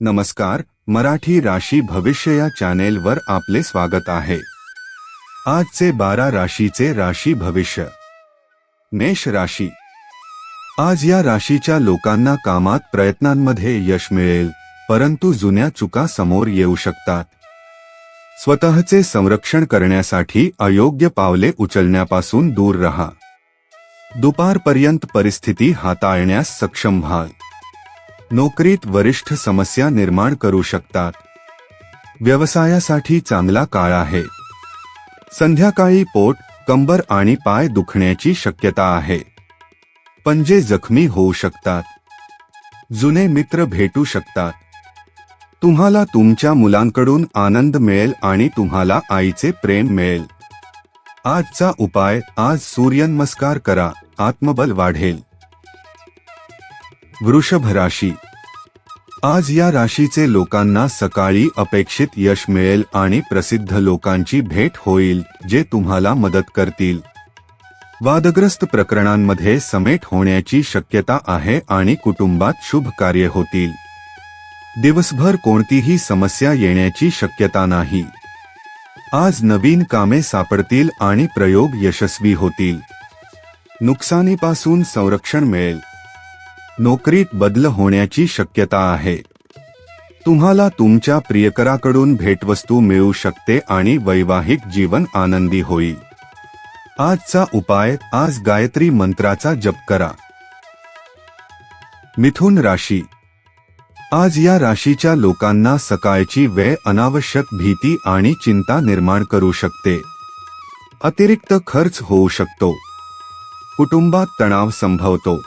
नमस्कार मराठी राशी भविष्य या चॅनेलवर आपले स्वागत आहे. आजचे बारा राशीचे राशी भविष्य. मेष राशी. आज या राशीच्या लोकांना कामात प्रयत्नांमध्ये यश मिळेल परंतु जुन्या चुका समोर येऊ शकतात. स्वतःचे संरक्षण करण्यासाठी अयोग्य पावले उचलण्यापासून दूर रहा. दुपारपर्यंत परिस्थिती हाताळण्यास सक्षम व्हाल. नोकरीत वरिष्ठ समस्या निर्माण करू शकतात. व्यवसायासाठी चांगला काळ आहे. संध्याकाळी पोट कंबर आणि पाय दुखण्याची शक्यता आहे. पंजे जखमी होऊ शकतात. जुने मित्र भेटू शकतात. तुम्हाला तुमच्या मुलांकडून आनंद मिळेल आणि तुम्हाला आईचे प्रेम मिळेल. आजचा उपाय आज सूर्यनमस्कार करा आत्मबल वाढेल. वृषभ राशी आज या राशीचे लोकांना सकाळी अपेक्षित यश मिळेल आणि प्रसिद्ध लोकांची भेट होईल जे तुम्हाला मदत करतील. वादग्रस्त प्रकरणांमध्ये समेट होण्याची शक्यता आहे आणि कुटुंबात शुभ कार्य होतील. दिवसभर कोणतीही समस्या येण्याची शक्यता नाही. आज नवीन कामे सापडतील आणि प्रयोग यशस्वी होतील. नुकसानीपासून संरक्षण मिळेल. नोकरीत बदल होण्याची शक्यता आहे. तुम्हाला तुमच्या प्रियकराकडून भेटवस्तू मिळू शकते आणि वैवाहिक जीवन आनंदी होईल. आजचा उपाय आज गायत्री मंत्राचा जप करा. मिथुन राशी. आज या राशीच्या लोकांना सकाळची वेळ अनावश्यक भीती आणि चिंता निर्माण करू शकते. अतिरिक्त खर्च होऊ शकतो. कुटुंबात तणाव संभवतो.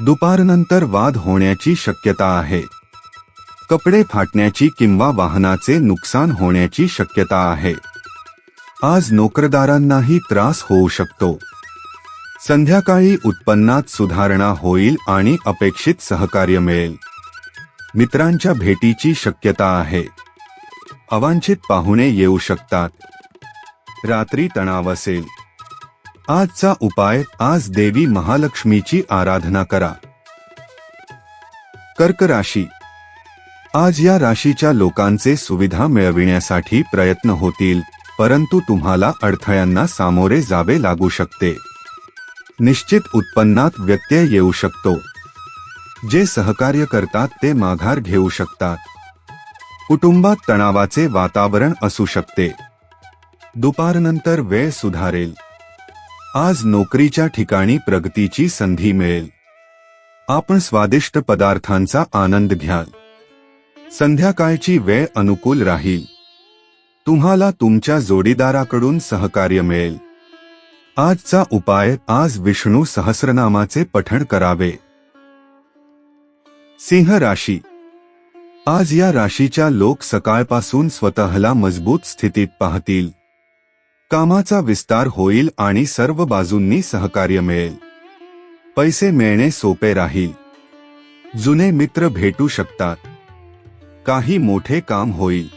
दुपारनंतर वाद होण्याची शक्यता आहे. कपडे फाटण्याची किंवा वाहनाचे नुकसान होण्याची शक्यता आहे. आज नोकरदारांनाही त्रास होऊ शकतो. संध्याकाळी उत्पन्नात सुधारणा होईल आणि अपेक्षित सहकार्य मिळेल. मित्रांच्या भेटीची शक्यता आहे. अवांछित पाहुणे येऊ शकतात. रात्री तणाव असेल. आजचा उपाय आज देवी महालक्ष्मीची आराधना करा. कर्क राशी. आज या राशीच्या लोकांचे सुविधा मिळविण्यासाठी प्रयत्न होतील परंतु तुम्हाला अडथळ्यांना सामोरे जावे लागू शकते. निश्चित उत्पन्नात व्यत्यय येऊ शकतो. जे सहकार्य करतात ते माघार घेऊ शकतात. कुटुंबात तणावाचे वातावरण असू शकते. दुपारनंतर वेळ सुधारेल. आज नोकरीच्या ठिकाणी प्रगतीची संधी मिळेल. आपण स्वादिष्ट पदार्थांचा आनंद घ्याल. संध्याकाळची वेळ अनुकूल राहील. तुम्हाला तुमच्या जोडीदाराकडून सहकार्य मिळेल. आजचा उपाय आज विष्णू सहस्रनामाचे पठण करावे. सिंह राशी. आज या राशीच्या लोक सकाळपासून स्वतःला मजबूत स्थितीत पाहतील. कामाचा विस्तार होईल आणि सर्व बाजूंनी सहकार्य मिळेल. पैसे मिळणे सोपे राहील. जुने मित्र भेटू शकतात. काही मोठे काम होईल.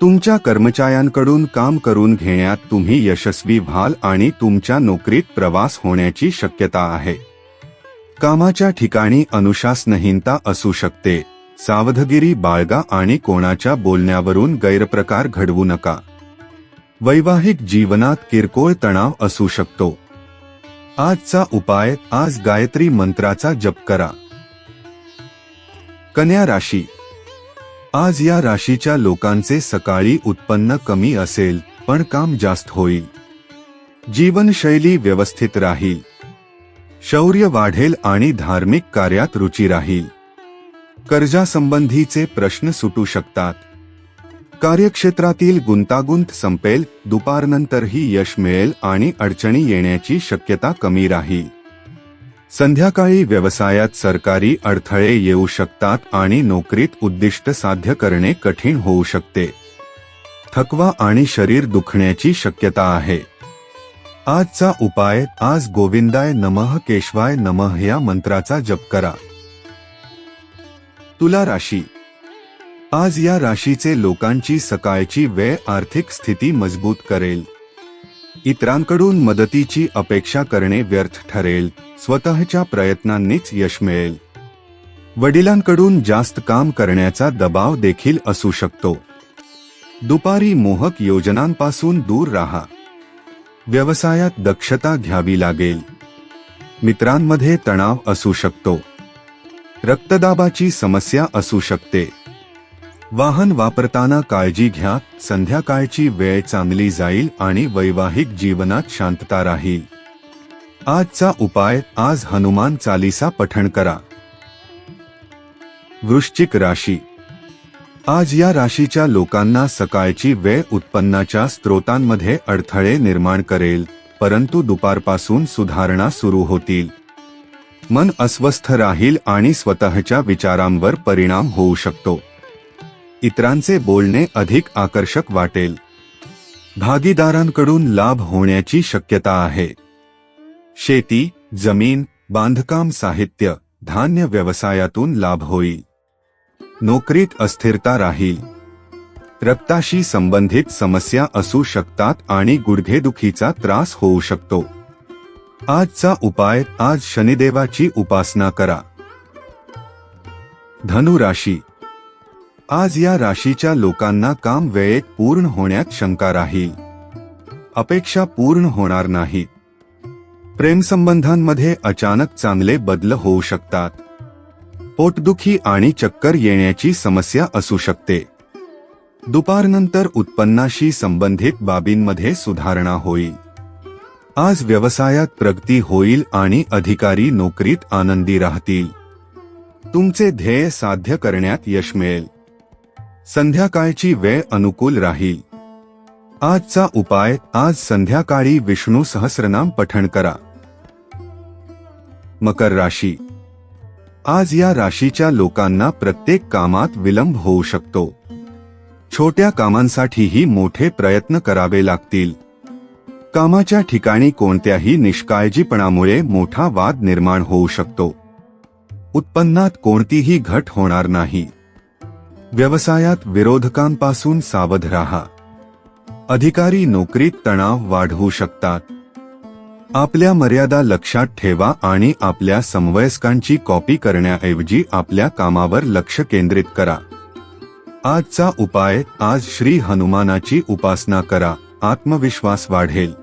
तुमच्या कर्मचाऱ्यांकडून काम करून घेण्यात तुम्ही यशस्वी व्हाल आणि तुमच्या नोकरीत प्रवास होण्याची शक्यता आहे. कामाच्या ठिकाणी अनुशासनहीनता असू शकते. सावधगिरी बाळगा आणि कोणाच्या बोलण्यावरून गैरप्रकार घडवू नका. वैवाहिक जीवनात किरकोळ तणाव असू शकतो. आजचा उपाय आज गायत्री मंत्राचा जप करा. कन्या राशी. आज या राशीच्या लोकांचे सकाळी उत्पन्न कमी असेल पण काम जास्त होईल. जीवनशैली व्यवस्थित राहील. शौर्य वाढेल आणि धार्मिक कार्यात रुची राहील. कर्जासंबंधीचे प्रश्न सुटू शकतात. कार्यक्षेत्रातील गुंतागुंत संपेल दुपारनंतरही यश मिळेल आणि अडचणी येण्याची शक्यता कमी राहील संध्याकाळी व्यवसायात सरकारी अडथळे येऊ शकतात आणि नोकरीत उद्दिष्ट साध्य करणे कठीण होऊ शकते. थकवा आणि शरीर दुखण्याची शक्यता आहे. आजचा उपाय आज गोविंदाय नमः केशवाय नमः या मंत्राचा जप करा. तुला राशी आज या राशीचे लोकांची सकाळची वेळ आर्थिक स्थिती मजबूत करेल. इतरांकडून मदतीची अपेक्षा करणे व्यर्थ ठरेल. स्वतःच्या प्रयत्नांनीच यश मिळेल. वडिलांकडून जास्त काम करण्याचा दबाव देखील असू शकतो. दुपारी मोहक योजनांपासून दूर राहा. व्यवसायात दक्षता घ्यावी लागेल. मित्रांमध्ये तणाव असू शकतो. रक्तदाबाची समस्या असू शकते. वाहन वापरताना काळजी घ्या संध्याकाळची वेळ चांगली जाईल आणि वैवाहिक जीवनात शांतता राहील. आजचा उपाय आज हनुमान चालीसा पठण करा. वृश्चिक राशी. आज या राशीच्या लोकांना सकाळची वेळ उत्पन्नाच्या स्त्रोतांमध्ये अडथळे निर्माण करेल परंतु दुपारपासून सुधारणा सुरू होतील. मन अस्वस्थ राहील आणि स्वतःच्या विचारांवर परिणाम होऊ शकतो. इतरांचे बोलणे अधिक आकर्षक वाटेल. भागीदारांकडून लाभ होण्याची शक्यता आहे. शेती जमीन बांधकाम साहित्य धान्य व्यवसायातून लाभ होईल. नोकरीत अस्थिरता राहील. रक्ताशी संबंधित समस्या असू शकतात आणि गुडघेदुखीचा त्रास होऊ शकतो. आजचा उपाय आज शनिदेवाची उपासना करा. धनुराशी आज या राशीच्या लोकांना काम वेळेत पूर्ण होण्यात शंका राहील अपेक्षा पूर्ण होणार नाही. प्रेमसंबंधांमध्ये अचानक चांगले बदल होऊ शकतात. पोटदुखी आणि चक्कर येण्याची समस्या असू शकते. दुपारनंतर उत्पन्नाशी संबंधित बाबींमध्ये सुधारणा होईल. आज व्यवसायात प्रगती होईल आणि अधिकारी नोकरीत आनंदी राहतील. तुमचे ध्येय साध्य करण्यात यश मिळेल. संध्याकाळची वेळ अनुकूल राहील. आजचा उपाय आज संध्याकाळी विष्णू सहस्रनाम पठण करा. मकर राशी. आज या राशीच्या लोकांना प्रत्येक कामात विलंब होऊ शकतो. छोट्या कामांसाठीही मोठे प्रयत्न करावे लागतील. कामाच्या ठिकाणी कोणत्याही निष्काळजीपणामुळे मोठा वाद निर्माण होऊ शकतो. उत्पन्नात कोणतीही घट होणार नाही. व्यवसायात विरोधकांपासून सावध राहा. अधिकारी नोकरीत तणाव वाढवू शकतात. आपल्या मर्यादा लक्षात ठेवा आणि आपल्या समवयस्कांची कॉपी करण्याऐवजी आपल्या कामावर लक्ष केंद्रित करा. आजचा उपाय आज श्री हनुमानाची उपासना करा. आत्मविश्वास वाढेल.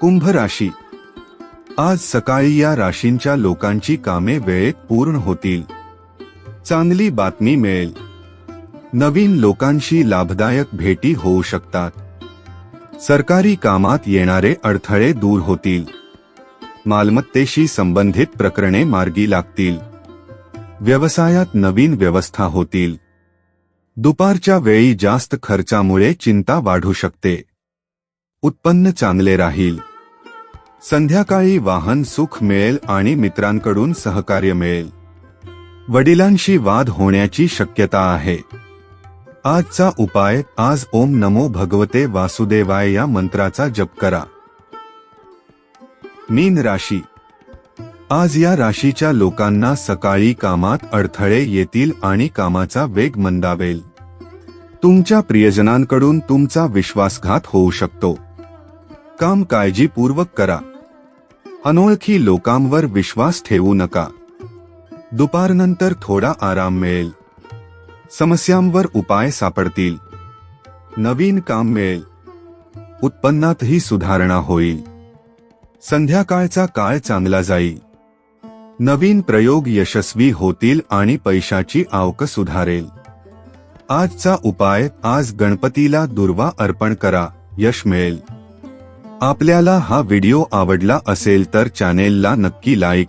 कुंभ राशी. आज सकाळी या राशींच्या लोकांची कामे वेळेत पूर्ण होतील. चांगली बातमी मिळेल. नवीन लोकांशी लाभदायक भेटी होऊ शकतात. सरकारी कामात येणारे अडथळे दूर होतील. मालमत्तेशी संबंधित प्रकरणे मार्गी लागतील. व्यवसायात नवीन व्यवस्था होतील. दुपारच्या वेळी जास्त खर्चामुळे चिंता वाढू शकते. उत्पन्न चांगले राहील. संध्याकाळी वाहन सुख मिळेल आणि मित्रांकडून सहकार्य मिळेल. वडिलांशी वाद होण्याची शक्यता आहे. आजचा उपाय आज ओम नमो भगवते वासुदेवाय या मंत्राचा जप करा. मीन राशी. आज या राशीच्या लोकांना सकाळी कामात अडथळे येतील आणि कामाचा वेग मंदावेल. तुमच्या प्रियजनांकडून तुमचा विश्वासघात होऊ शकतो. काम काळजीपूर्वक करा. अनोळखी लोकांवर विश्वास ठेवू नका. दुपारनंतर थोडा आराम मिळेल. समस्यांवर उपाय सापडतील. नवीन काम मिळेल. उत्पन्नातही सुधारणा होईल. संध्याकाळचा काळ चांगला जाईल. नवीन प्रयोग यशस्वी होतील आणि पैशाची आवक सुधारेल. आजचा उपाय आज गणपतीला दुर्वा अर्पण करा यश मिळेल. आपल्याला हा व्हिडिओ आवडला असेल तर चॅनेलला नक्की लाईक